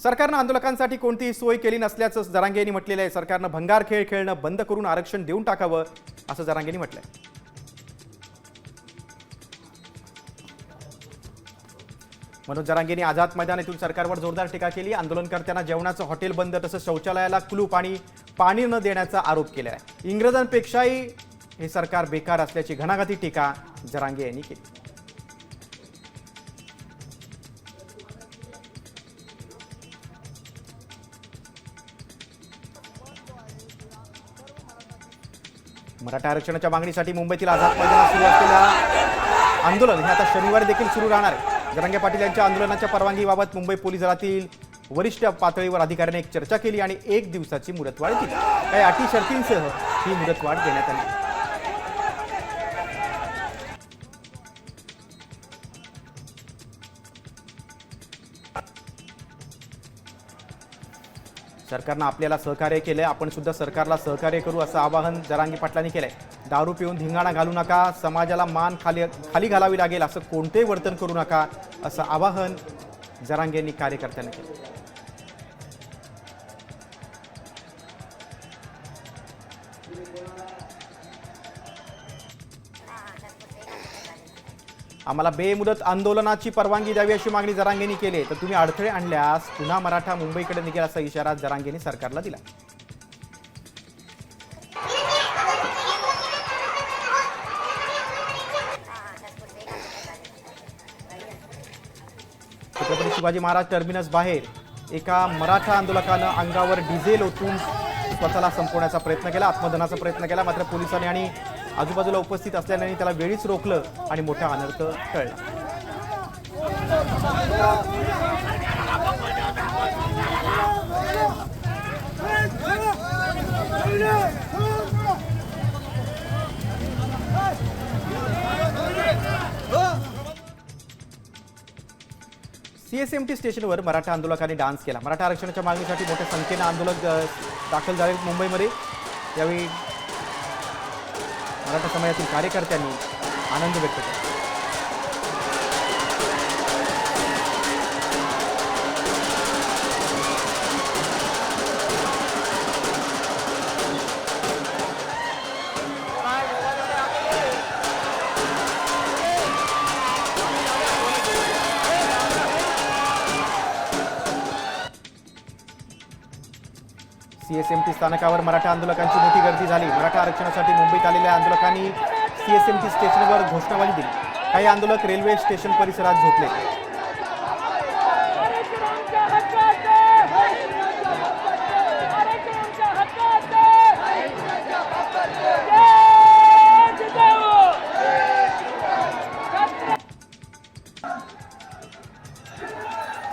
सरकारनं आंदोलकांसाठी कोणतीही सोय केली नसल्याचं जरांगे यांनी म्हटलेलं आहे. सरकारनं भंगार खेळ खेळणं बंद करून आरक्षण देऊन टाकावं असं जरांगेंनी म्हटलंय. मनोज जरांगेंनी आझाद मैदान येथून सरकारवर जोरदार टीका केली. आंदोलनकर्त्यांना जेवणाचं हॉटेल बंद तसंच शौचालयाला कुलूप आणि पाणी न देण्याचा आरोप केला आहे. इंग्रजांपेक्षाही हे सरकार बेकार असल्याची घणाघाती टीका जरांगे यांनी केली. मराठा आरक्षणाच्या मागणीसाठी मुंबईतील आझाद मैदानात सुरू असलेल्या आंदोलन हे आता शनिवारी देखील सुरू राहणार आहे. जरंगे पाटील यांच्या आंदोलनाच्या परवानगीबाबत मुंबई पोलीस दलातील वरिष्ठ पातळीवर अधिकाऱ्याने एक चर्चा केली आणि एक दिवसाची मुदतवाढ दिली काही अटी शर्तींसह ही मुदतवाढ देण्यात आली. सरकारनं आपल्याला सहकार्य केलंय. आपण सुद्धा सरकारला सहकार्य करू असं आवाहन जरांगी पाटलांनी केलंय. दारू पिऊन धिंगाणा घालू नका. समाजाला मान खाली खाली घालावी लागेल असं कोणतेही वर्तन करू नका असं आवाहन जरांगेंनी कार्यकर्त्यांनी केलं आम्हाला बेमुदत आंदोलनाची परवानगी द्यावी अशी मागणी जरांगेंनी केली. तर तुम्ही अडथळे आणल्यास पुन्हा मराठा मुंबईकडे निघेल असा इशारा जरांगेंनी सरकारला दिला. छत्रपती शिवाजी महाराज टर्मिनस बाहेर. एका मराठा आंदोलकानं अंगावर डिझेल ओतून स्वतःला संपवण्याचा प्रयत्न केला आत्मदनाचा प्रयत्न केला मात्र पोलिसांनी आणि आजूबाजूला उपस्थित असल्याने त्याला वेळीच रोखलं आणि मोठा अनर्थ टळला. सीएसएमटी स्टेशनवर मराठा आंदोलकांनी डान्स केला. मराठा आरक्षणाच्या मागणीसाठी मोठ्या संख्येनं आंदोलक दाखल झाले मुंबईमध्ये. यावेळी मराठा समाजातील कार्यकर्त्यांनी आनंद व्यक्त केला. सीएसएमटी स्थानकावर मराठा आंदोलकांची मोठी गर्दी झाली. मराठा आरक्षणासाठी मुंबईत आलेल्या आंदोलकांनी सीएसएमटी स्टेशनवर घोषणाबाजी दिली. काही आंदोलक रेल्वे स्टेशन परिसरात झोपले.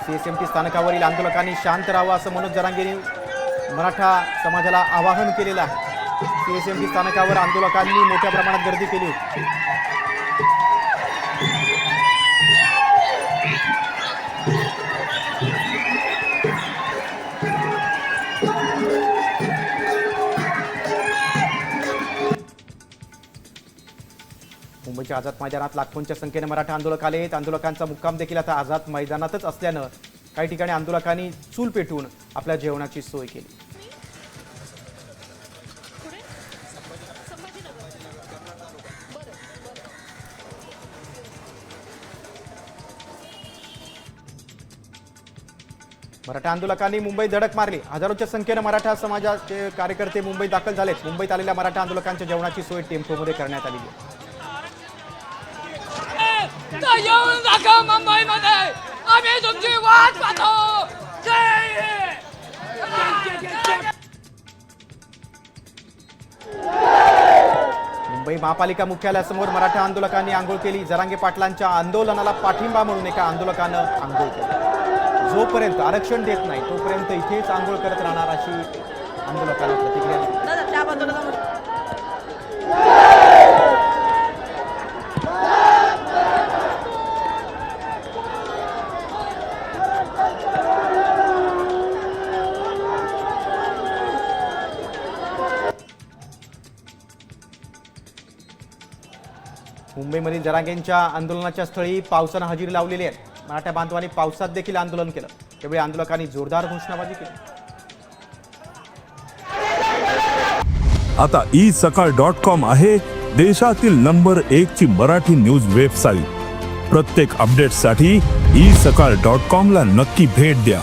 सीएसएमटी स्थानकावरील आंदोलकांनी शांत राहावं असं मनोज जरांगेंनी मराठा समाजाला आवाहन केलेलं आहे. सीएसएमटी स्थानकावर आंदोलकांनी मोठ्या प्रमाणात गर्दी केली होती. मुंबईच्या आझाद मैदानात लाखोंच्या संख्येने मराठा आंदोलक आले आहेत. आंदोलकांचा मुक्काम देखील आता आझाद मैदानातच असल्यानं काही ठिकाणी आंदोलकांनी चूल पेटवून आपल्या जेवणाची सोय केली. मराठा आंदोलकांनी मुंबईत धडक मारली. हजारोच्या संख्येनं मराठा समाजाचे कार्यकर्ते मुंबईत दाखल झालेत. मुंबईत आलेल्या मराठा आंदोलकांच्या जेवणाची सोय टेम्पोमध्ये करण्यात आली आहे. यावेळी महापालिका मुख्यालयासमोर मराठा आंदोलकांनी आंघोळ केली. जरांगे पाटलांच्या आंदोलनाला पाठिंबा म्हणून एका आंदोलकानं आंघोळ केली. जोपर्यंत आरक्षण देत नाही तोपर्यंत इथेच आंघोळ करत राहणार अशी आंदोलकांना प्रतिक्रिया मुंबईमधील जरांगेंच्या आंदोलनाच्या स्थळी पावसानं हजेरी लावलेली आहे मराठा बांधवांनी पावसात देखील आंदोलन केलं. त्यावेळी आंदोलकांनी जोरदार घोषणाबाजी केली. आता ई सकाळ डॉट कॉम आहे देशातील नंबर एक ची मराठी न्यूज वेबसाईट. प्रत्येक अपडेटसाठी ई सकाळ डॉट कॉम ला नक्की भेट द्या.